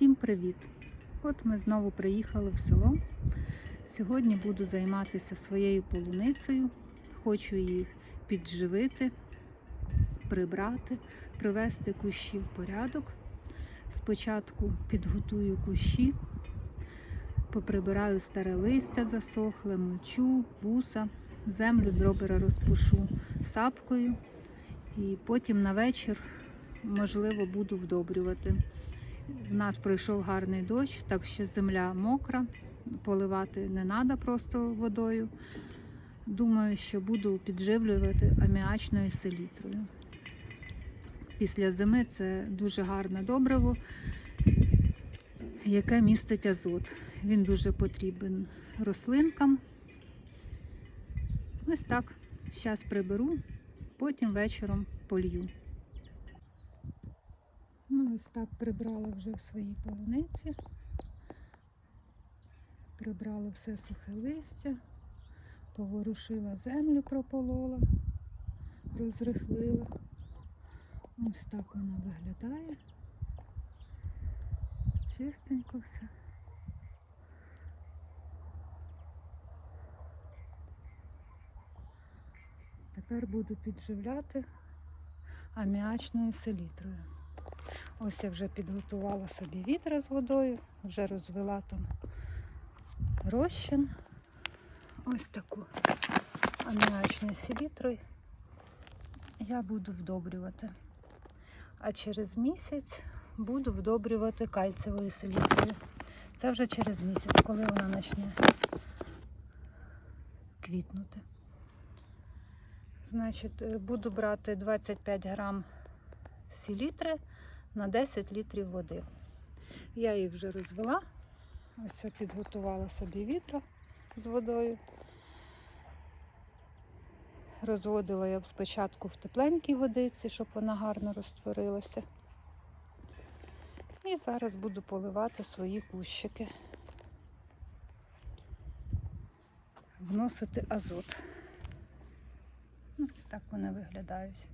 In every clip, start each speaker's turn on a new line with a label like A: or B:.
A: Всім привіт! От ми знову приїхали в село. Сьогодні буду займатися своєю полуницею. Хочу її підживити, прибрати, привести кущі в порядок. Спочатку підготую кущі, поприбираю старе листя засохле, мульчу, вуса, землю дробера розпушу сапкою і потім на вечір, можливо, буду вдобрювати. У нас пройшов гарний дощ, так що земля мокра, поливати не треба просто водою. Думаю, що буду підживлювати аміачною селітрою. Після зими це дуже гарне добриво, яке містить азот. Він дуже потрібен рослинкам. Ось так. Зараз приберу, потім вечором полью. Ось так прибрала вже в своїй полуниці. Прибрала все сухе листя, поворушила землю, прополола, розрихлила. Ось так вона виглядає. Чистенько все. Тепер буду підживляти аміачною селітрою. Ось я вже підготувала собі відра з водою, вже розвела там розчин. Ось таку аміачну селітрою я буду вдобрювати. А через місяць буду вдобрювати кальцевою селітрою. Це вже через місяць, коли вона почне квітнути. Значить, е, буду брати 25 грам селітри на 10 літрів води. Я їх вже розвела. Ось я підготувала собі відро з водою. Розводила я спочатку в тепленькій водиці, щоб вона гарно розтворилася. І зараз буду поливати свої кущики, вносити азот. Ось так вони виглядають.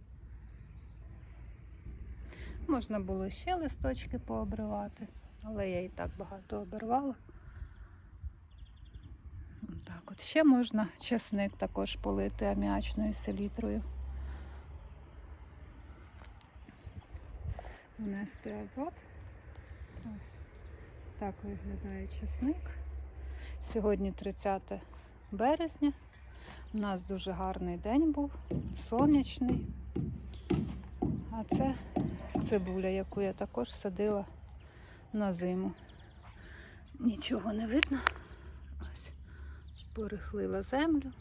A: Можна було ще листочки пообривати, але я і так багато обірвала. Так, от ще можна чесник також полити аміачною селітрою. Внести азот. Ось так виглядає чесник. Сьогодні 30 березня. У нас дуже гарний день був, сонячний. А це цибуля, яку я також садила на зиму. Нічого не видно. Ось порихлила землю,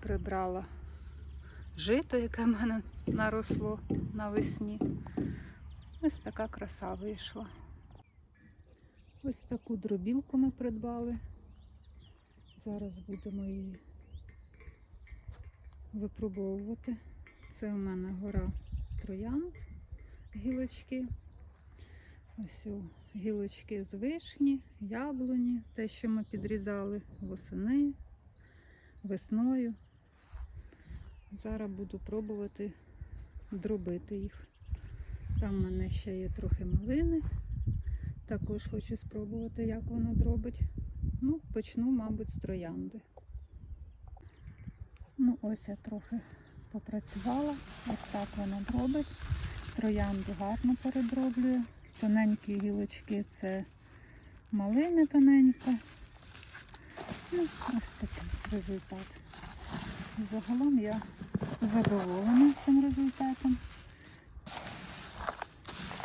A: прибрала жито, яке в мене наросло навесні. Ось така краса вийшла. Ось таку дробілку ми придбали. Зараз будемо її випробовувати. Це у мене гора троянд, гілочки. Ось гілочки з вишні, яблуні, те, що ми підрізали восени, весною. Зараз буду пробувати дробити їх. Там в мене ще є трохи малини. Також хочу спробувати, як воно дробить. Ну, почну, мабуть, з троянди. Ну, ось я трохи попрацювала. Ось так вона дробить. Троянду гарно передроблює. Тоненькі гілочки це малини тоненько. Ну, ось такий результат. Загалом я задоволена цим результатом,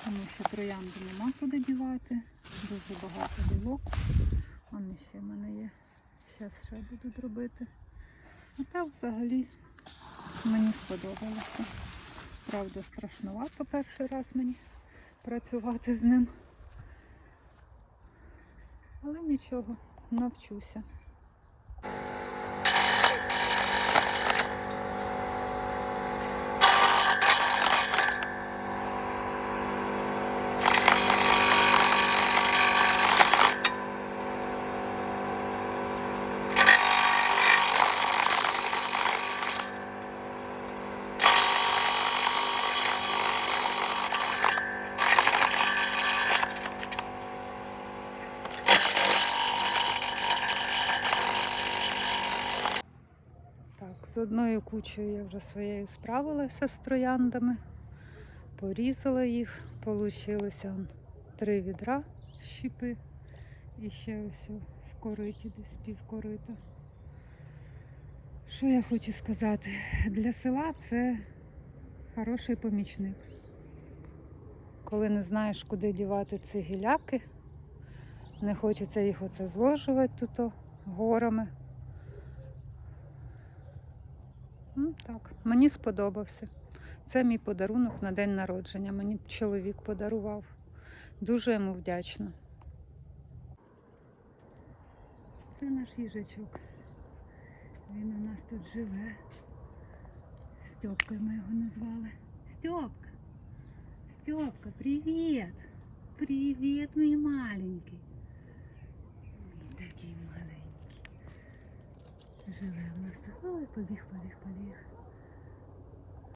A: тому що троянду нема куди дівати, дуже багато білок. Вони ще в мене є. Зараз ще буду робити. А так взагалі мені сподобалося. Правда, страшнувато перший раз мені працювати з ним. Але нічого, навчуся. Одною кучею я вже своєю справилася з трояндами, порізала їх, получилося три відра щіпи і ще ось в кориті, десь пів корита. Що я хочу сказати? Для села це хороший помічник. Коли не знаєш, куди дівати ці гіляки, не хочеться їх оце зложувати тут горами. Ну, так, мені сподобався. Це мій подарунок на день народження. Мені чоловік подарував. Дуже йому вдячна. Це наш їжачок. Він у нас тут живе. Стьопкою ми його назвали. Стьопка. Стьопка, привіт! Привіт, мій маленький. Мій такий маленький. Живе в нас. Ой, побіг, побіг, побіг.